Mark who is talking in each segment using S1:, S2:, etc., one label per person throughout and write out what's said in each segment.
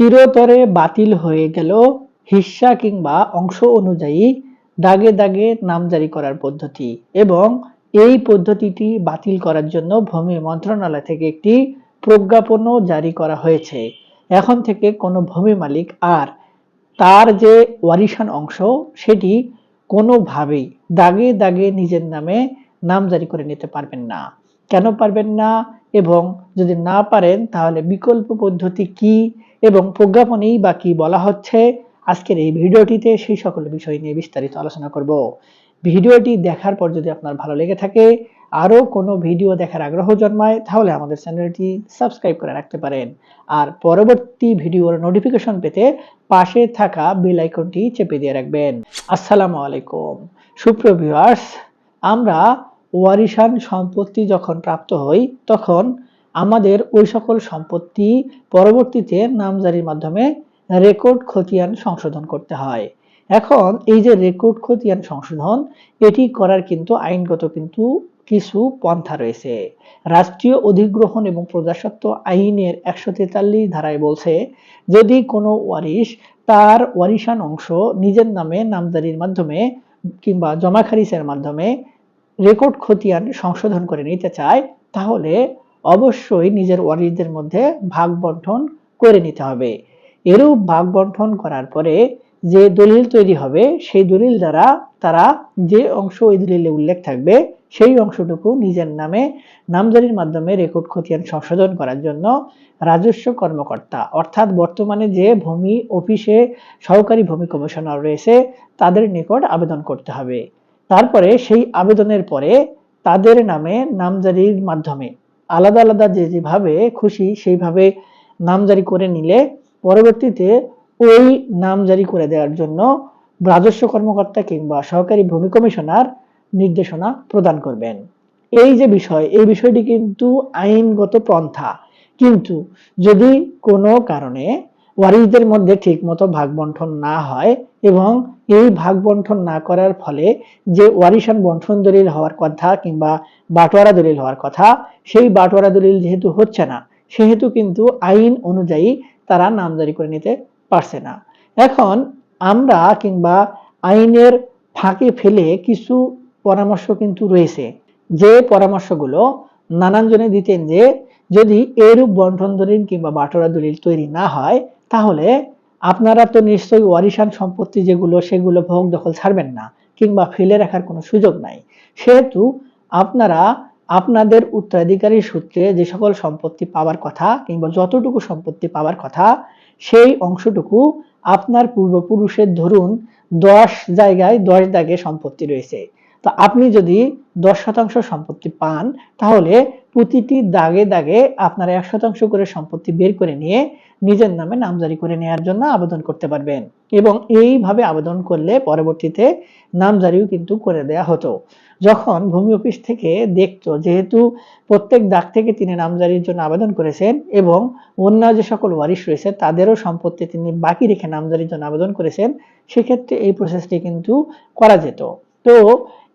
S1: চিরতরে বাতিল হয়ে গেল হিস্সা কিংবা অংশ অনুযায়ী দাগে দাগে নাম জারি করার পদ্ধতি এবং এই পদ্ধতিটি বাতিল করার জন্য ভূমি মন্ত্রণালয় থেকে একটি প্রজ্ঞাপনও জারি করা হয়েছে। এখন থেকে কোনো ভূমি মালিক আর তার যে ওয়ারিশান অংশ, সেটি কোনোভাবেই দাগে দাগে নিজের নামে নাম জারি করে নিতে পারবেন না। কেন পারবেন না? এবং যদি না পারেন, তাহলে বিকল্প পদ্ধতি কি এবং প্রজ্ঞাপনেই বা কি বলা হচ্ছে? আজকের এই ভিডিওটিতে সেই সকল বিষয় নিয়ে বিস্তারিত আলোচনা করব। ভিডিওটি দেখার পর যদি আপনার ভালো লেগে থাকে, আরও কোনো ভিডিও দেখার আগ্রহ জন্মায়, তাহলে আমাদের চ্যানেলটি সাবস্ক্রাইব করে রাখতে পারেন। আর পরবর্তী ভিডিওর নোটিফিকেশন পেতে পাশে থাকা বেল আইকনটি চেপে দিয়ে রাখবেন। আসসালামু আলাইকুম। সুপ্রিয় আমরা ওয়ারিশান সম্পত্তি যখন প্রাপ্ত হই, তখন আমাদের ওই সকল সম্পত্তি পরবর্তীতে নামজারির মাধ্যমে রেকর্ড খতিয়ান সংশোধন করতে হয়। এখন এই যে রেকর্ড খতিয়ান সংশোধন, এটি করার কিন্তু আইনগত কিন্তু কিছু পন্থা রয়েছে। রাষ্ট্রীয় অধিগ্রহণ এবং প্রজাস্বত্ব আইনের একশো তেতাল্লিশ ধারায় বলছে, যদি কোনো ওয়ারিশ তার ওয়ারিশান অংশ নিজের নামে নামজারির মাধ্যমে কিংবা জমা খারিজের মাধ্যমে রেকর্ড খতিয়ান সংশোধন করে নিতে চায়, তাহলে অবশ্যই নিজের ওয়ারিশদের মধ্যে ভাগ বন্টন করে নিতে হবে। এরূপ ভাগ বন্টন করার পরে যে দলিল তৈরি হবে, সেই দলিল দ্বারা তারা যে অংশ ওই দলিলে উল্লেখ থাকবে, সেই অংশটুকু নিজের নামে নামজারির মাধ্যমে রেকর্ড খতিয়ান সংশোধন করার জন্য রাজস্ব কর্মকর্তা, অর্থাৎ বর্তমানে যে ভূমি অফিসে সহকারী ভূমি কমিশনার রয়েছে, তাদের নিকট আবেদন করতে হবে। তারপরে সেই আবেদনের পরে তাদের নামে নামজারির মাধ্যমে আলাদা আলাদা যে যেভাবে খুশি সেইভাবে নামজারি করে নিলে পরবর্তীতে ওই নাম জারি করে দেওয়ার জন্য রাজস্ব কর্মকর্তা কিংবা সহকারী ভূমি কমিশনার নির্দেশনা প্রদান করবেন। এই যে বিষয়, এই বিষয়টি কিন্তু আইনগত পন্থা। কিন্তু যদি কোনো কারণে ওয়ারিশদের মধ্যে ঠিকমতো ভাগ বন্টন না হয় এবং এই ভাগ বন্টন না করার ফলে যে ওয়ারিশান বন্টন দলিল হওয়ার কথা কিংবা বাটোয়ারা দলিল হওয়ার কথা, সেই বাটোয়ারা দলিল যেহেতু হচ্ছে না, সেহেতু কিন্তু আইন অনুযায়ী তারা নামজারি করে নিতে পারছে না। এখন আমরা কিংবা আইনের ফাঁকে ফেলে কিছু পরামর্শ কিন্তু রয়েছে। যে পরামর্শগুলো নানান জনে দিতেন যে যদি এরূপ বন্টন দলিল কিংবা বাটোরা দলিল তৈরি না হয় তাহলে আপনারা তো নিশ্চয়ই ওয়ারিশান সম্পত্তি যেগুলো, সেগুলো ভোগ দখল ছাড়বেন না, কিংবা ফেলে রাখার কোনো সুযোগ নাই। সেহেতু আপনারা আপনাদের উত্তরাধিকারী সূত্রে যে সকল সম্পত্তি পাওয়ার কথা, কিংবা যতটুকু সম্পত্তি পাওয়ার কথা, সেই অংশটুকু আপনার পূর্বপুরুষের ধরুন দশ জায়গায় দশ দাগে সম্পত্তি রয়েছে। তো আপনি যদি দশ শতাংশ সম্পত্তি পান, তাহলে প্রতিটি দাগে দাগে আপনারা এক শতাংশ করে সম্পত্তি বের করে নিয়ে নিজের নামে নামজারি করে নেওয়ার জন্য আবেদন করতে পারবেন। এবং এইভাবে আবেদন করলে পরবর্তীতে নামজারিও কিন্তু করে দেয়া হতো। যখন ভূমি অফিস থেকে দেখতো যেহেতু প্রত্যেক দাগ থেকে তিনি নামজারির জন্য আবেদন করেছেন এবং অন্য যে সকল ওয়ারিশ রয়েছে তাদেরও সম্পত্তি তিনি বাকি রেখে নামজারির জন্য আবেদন করেছেন, সেক্ষেত্রে এই প্রসেসটি কিন্তু করা যেত। তো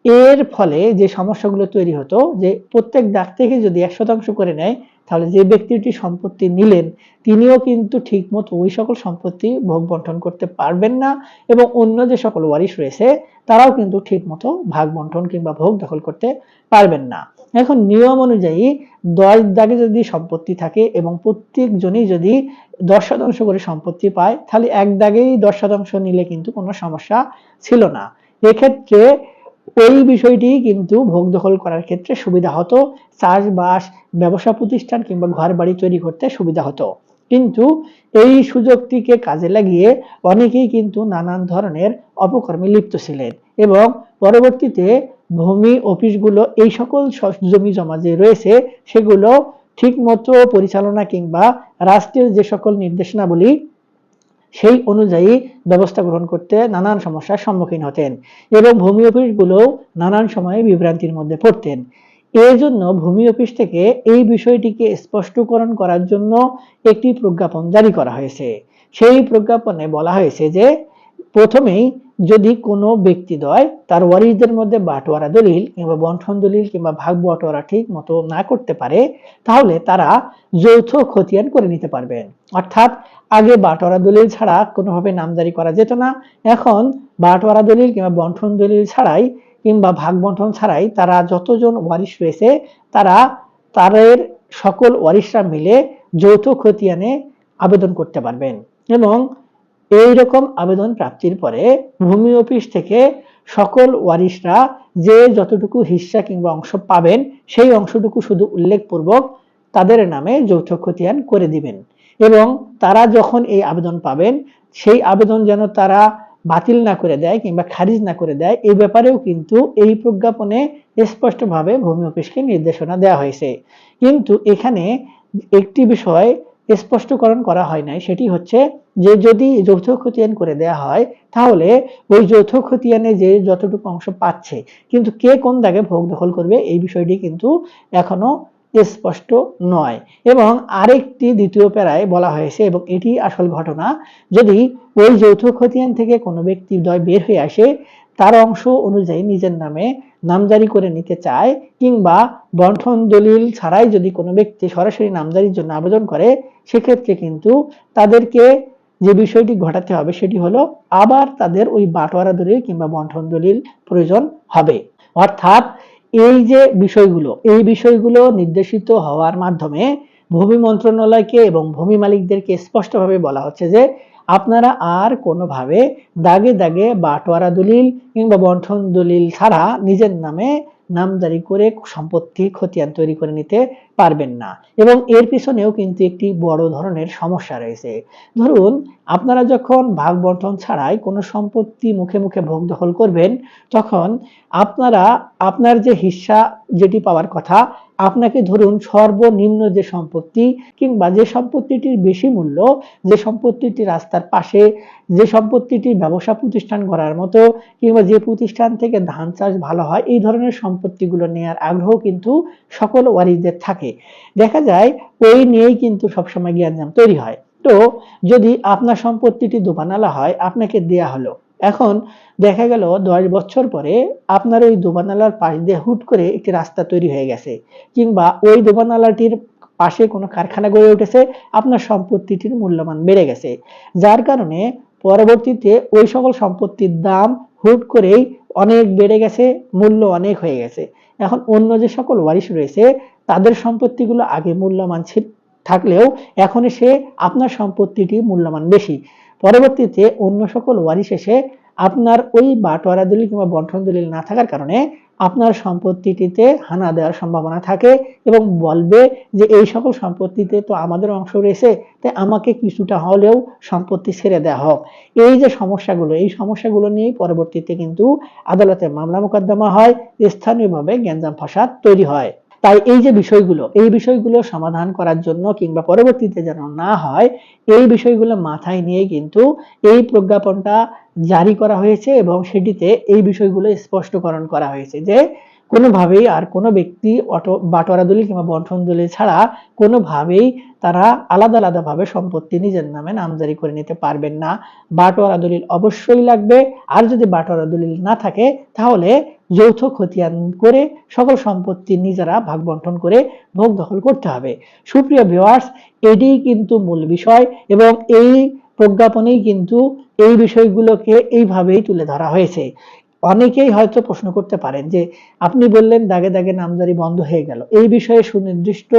S1: এর ফলে যে সমস্যাগুলো তৈরি হতো, যে প্রত্যেক দাগ থেকে যদি এক শতাংশ করে নেয়, তাহলে যে ব্যক্তিটি সম্পত্তি নিলেন, তিনিও কিন্তু ঠিকমতো ওই সকল সম্পত্তি ভোগ বন্টন করতে পারবেন না এবং অন্য যে সকল ওয়ারিশ রয়েছে, তারাও কিন্তু ঠিকমতো ভাগ বন্টন কিংবা ভোগ দখল করতে পারবেন না। এখন নিয়ম অনুযায়ী দশ দাগে যদি সম্পত্তি থাকে এবং প্রত্যেকজনই যদি দশ শতাংশ করে সম্পত্তি পায়, তাহলে এক দাগেই দশ শতাংশ নিলে কিন্তু কোনো সমস্যা ছিল না। এক্ষেত্রে এই বিষয়টি কিন্তু ভোগ দখল করার ক্ষেত্রে সুবিধা হতো, চাষবাস, ব্যবসা প্রতিষ্ঠান কিংবা ঘর বাড়ি তৈরি করতে সুবিধা হতো। কিন্তু এই সুযোগটিকে কাজে লাগিয়ে অনেকেই কিন্তু নানান ধরনের অপকর্মে লিপ্ত ছিলেন এবং পরবর্তীতে ভূমি, অফিসগুলো, এই সকল জমি জমা যে রয়েছে, সেগুলো ঠিকমতো পরিচালনা কিংবা রাষ্ট্রের যে সকল নির্দেশনাবলী সেই অনুযায়ী ব্যবস্থা গ্রহণ করতে নানান সমস্যার সম্মুখীন হতেন এবং ভূমি অফিসগুলোও নানান সময়ে বিভ্রান্তির মধ্যে পড়তেন। এর জন্য ভূমি অফিস থেকে এই বিষয়টিকে স্পষ্টকরণ করার জন্য একটি প্রজ্ঞাপন জারি করা হয়েছে। সেই প্রজ্ঞাপনে বলা হয়েছে যে প্রথমেই যদি কোনো ব্যক্তিদ্বয় তার ওয়ারিসদের মধ্যে বাটোয়ারা দলিল কিংবা বন্ঠন দলিল কিংবা ভাগ বাটোয়ারা ঠিক মতো না করতে পারে, তাহলে তারা যৌথ খতিয়ান করে নিতে পারবেন অর্থাৎ আগে বাটোয়ারা দলিল ছাড়া কোনোভাবে নামজারি করা যেত না। এখন বাটোয়ারা দলিল কিংবা বন্ঠন দলিল ছাড়াই কিংবা ভাগ বন্টন ছাড়াই তারা যতজন ওয়ারিশ রয়েছে, তারা তাদের সকল ওয়ারিশরা মিলে যৌথ খতিয়ানে আবেদন করতে পারবেন এবং এই রকম আবেদন প্রাপ্তির পরে ভূমি অফিস থেকে সকল ওয়ারিশরা যে যতটুকু হিস্সা কিংবা অংশ পাবেন, সেই অংশটুকু শুধু উল্লেখপূর্বক তাদের নামে যৌথ খতিয়ান করে দিবেন। এবং তারা যখন এই আবেদন পাবেন, সেই আবেদন যেন তারা বাতিল না করে দেয় কিংবা খারিজ না করে দেয় এই ব্যাপারেও কিন্তু এই প্রজ্ঞাপনে স্পষ্টভাবে ভূমি অফিসকে নির্দেশনা দেওয়া হয়েছে। কিন্তু এখানে একটি বিষয় স্পষ্টকরণ করা হয় নাই। সেটি হচ্ছে যে যদি যৌথ খতিয়ান করে দেয়া হয়, তাহলে ওই যৌথ খতিয়ানে যে যতটুকু অংশ পাচ্ছে, কিন্তু কে কোন দাগে ভোগ দখল করবে, এই বিষয়টি কিন্তু এখনও স্পষ্ট নয়। এবং আরেকটি দ্বিতীয় প্যারায় বলা হয়েছে, এবং এটি আসল ঘটনা, যদি ওই যৌথ খতিয়ান থেকে কোনো ব্যক্তি দয় বের হয়ে আসে তার অংশ অনুযায়ী নিজের নামে নামজারি করে নিতে চায় কিংবা বন্ঠন দলিল ছাড়াই যদি কোনো ব্যক্তি সরাসরি নামজারির জন্য আবেদন করে, সেক্ষেত্রে কিন্তু তাদেরকে যে বিষয়টি ঘটাতে হবে সেটি হলো আবার তাদের ওই বাটোয়ারা দলিল কিংবা বন্ঠন দলিল প্রয়োজন হবে। অর্থাৎ এই যে বিষয়গুলো, এই বিষয়গুলো নির্দেশিত হওয়ার মাধ্যমে ভূমি মন্ত্রণালয়কে এবং ভূমি মালিকদেরকে স্পষ্টভাবে বলা হচ্ছে যে আপনারা আর কোনোভাবে দাগে দাগে বাটোয়ারা দলিল কিংবা বন্ঠন দলিল ছাড়া নিজের নামে নামজারি করে সম্পত্তি খতিয়ান তৈরি করে নিতে পারবেন না। এবং এর পিছনেও কিন্তু একটি বড় ধরনের সমস্যা রয়েছে। ধরুন, আপনারা যখন ভাগ বন্টন ছাড়াই কোনো সম্পত্তি মুখে মুখে ভোগ দখল করবেন, তখন আপনারা, আপনার যে হিস্সা, যেটি পাওয়ার কথা আপনাকে ধরুন সর্বনিম্ন যে সম্পত্তি কিংবা যে সম্পত্তিটির বেশি মূল্য, যে সম্পত্তিটি রাস্তার পাশে, যে সম্পত্তিটি ব্যবসা প্রতিষ্ঠান করার মতো কিংবা যে প্রতিষ্ঠান থেকে ধান চাষ ভালো হয়, এই ধরনের সম্পত্তিগুলো নেয়ার আগ্রহ কিন্তু সকল ওয়ারিসদের থাকে। দেখা যায় ওই নিয়েই কিন্তু সবসময় জ্ঞানজাম তৈরি হয়। তো যদি আপনার সম্পত্তিটি দোবানালা হয়, আপনাকে দেয়া হলো। এখন দেখা গেল দশ বছর পরে আপনার ওই দোবানালার পাশ দিয়ে হুট করে একটি রাস্তা তৈরি হয়ে গেছে, কিংবা ওই দোবানালাটির পাশে কোনো কারখানা গড়ে উঠেছে, আপনার সম্পত্তিটির মূল্যমান বেড়ে গেছে। যার কারণে পরবর্তীতে ওই সকল সম্পত্তির দাম হুট করেই অনেক বেড়ে গেছে, মূল্য অনেক হয়ে গেছে। এখন অন্য যে সকল ওয়ারিশ রয়েছে, তাদের সম্পত্তিগুলো আগে মূল্যমান থাকলেও এখন সে আপনার সম্পত্তিটি মূল্যমান বেশি। পরবর্তীতে অন্য সকল ওয়ারিশ এসে আপনার ওই বাটোয়ারা দলিল কিংবা বন্টন দলিল না থাকার কারণে আপনার সম্পত্তিটিতে হানা দেওয়ার সম্ভাবনা থাকে এবং বলবে যে এই সকল সম্পত্তিতে তো আমাদের অংশ রয়েছে, তাই আমাকে কিছুটা হলেও সম্পত্তি ছেড়ে দেওয়া হোক। এই যে সমস্যাগুলো, এই সমস্যাগুলো নিয়েই পরবর্তীতে কিন্তু আদালতে মামলা মোকদ্দমা হয়, স্থানীয়ভাবে গ্যাঞ্জাম ফাসাদ তৈরি হয়। তাই এই যে বিষয়গুলো, এই বিষয়গুলো সমাধান করার জন্য কিংবা পরবর্তীতে যেন না হয়, এই বিষয়গুলো মাথায় নিয়ে কিন্তু এই প্রজ্ঞাপনটা জারি করা হয়েছে এবং সেটিতে এই বিষয়গুলো স্পষ্টকরণ করা হয়েছে যে কোনোভাবেই আর কোনো ব্যক্তি অটো, বাটোয়ারা দলিল কিংবা বন্টন দলিল ছাড়া কোনোভাবেই তারা আলাদা আলাদাভাবে সম্পত্তি নিজের নামে নামজারি করে নিতে পারবেন না। বাটোয়ারা দলিল অবশ্যই লাগবে। আর যদি বাটোয়ারা দলিল না থাকে, তাহলে যৌথ খতিয়ান করে সকল সম্পত্তি নিজেরা ভাগ বন্টন করে ভোগ দখল করতে হবে। সুপ্রিয় ভিউয়ার্স এটিই কিন্তু মূল বিষয় এবং এই প্রজ্ঞাপনেই কিন্তু এই বিষয়গুলোকে এইভাবেই তুলে ধরা হয়েছে। অনেকেই হয়তো প্রশ্ন করতে পারেন যে, আপনি বললেন দাগে দাগে নামজারি বন্ধ হয়ে গেল, এই বিষয়ে সুনির্দিষ্ট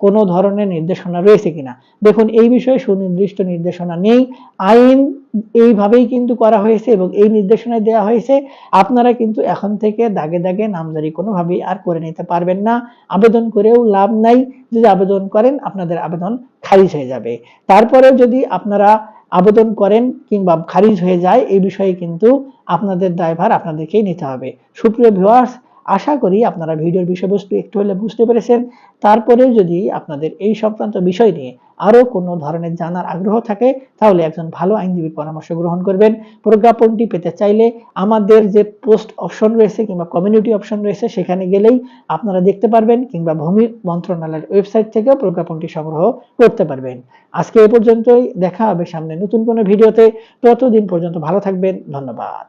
S1: কোনো ধরনের নির্দেশনা রয়েছে কিনা? দেখুন, এই বিষয়ে সুনির্দিষ্ট নির্দেশনা নেই। আইন এইভাবেই কিন্তু করা হয়েছে এবং এই নির্দেশনায় দেওয়া হয়েছে। আপনারা কিন্তু এখন থেকে দাগে দাগে নামজারি কোনোভাবেই আর করে নিতে পারবেন না। আবেদন করেও লাভ নাই। যদি আবেদন করেন, আপনাদের আবেদন খারিজ হয়ে যাবে। তারপরে যদি আপনারা আবেদন করেন কিংবা খারিজ হয়ে যায়, এই বিষয়ে কিন্তু আপনাদের দায়ভার আপনাদেরকেই নিতে হবে। সুপ্রিয় ভিউয়ার্স আশা করি আপনারা ভিডিওর বিষয়বস্তু একটু হলে বুঝতে পেরেছেন। তারপরেও যদি আপনাদের এই সংক্রান্ত বিষয় নিয়ে আরও কোনো ধরনের জানার আগ্রহ থাকে, তাহলে একজন ভালো আইনজীবীর পরামর্শ গ্রহণ করবেন। প্রজ্ঞাপনটি পেতে চাইলে আমাদের যে পোস্ট অপশন রয়েছে কিংবা কমিউনিটি অপশন রয়েছে, সেখানে গেলেই আপনারা দেখতে পারবেন কিংবা ভূমি মন্ত্রণালয়ের ওয়েবসাইট থেকেও প্রজ্ঞাপনটি সংগ্রহ করতে পারবেন। আজকে এ পর্যন্তই, দেখা হবে সামনে নতুন কোনো ভিডিওতে। ততদিন পর্যন্ত ভালো থাকবেন, ধন্যবাদ।